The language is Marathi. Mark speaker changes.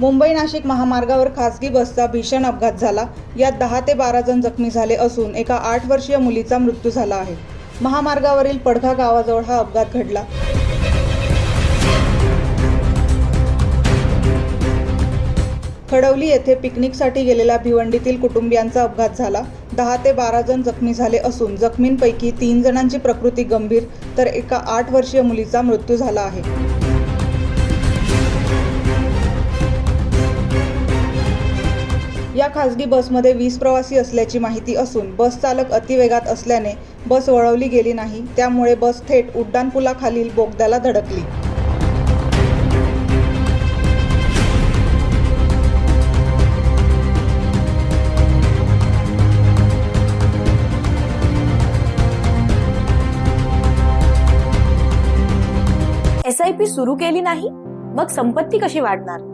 Speaker 1: मुंबई नाशिक महामार्गावर खासगी बसचा भीषण अपघात झाला. यात दहा ते बारा जण जखमी झाले असून एका आठ वर्षीय मुलीचा मृत्यू झाला आहे. महामार्गावरील पडघा गावाजवळ हा अपघात घडला. खडवली येथे पिकनिकसाठी गेलेल्या भिवंडीतील कुटुंबियांचा अपघात झाला. दहा ते बारा जण जखमी झाले असून जखमींपैकी तीन जणांची प्रकृती गंभीर तर एका आठ वर्षीय मुलीचा मृत्यू झाला आहे. या खासगी बसमध्ये वीस प्रवासी असल्याची माहिती असून बस चालक अतिवेगात असल्याने बस वळवली गेली नाही त्यामुळे बस थेट उड्डाणपुलाखालील बोगद्याला धडकली.
Speaker 2: एस आय पी सुरू केली नाही मग संपत्ती कशी वाढणार?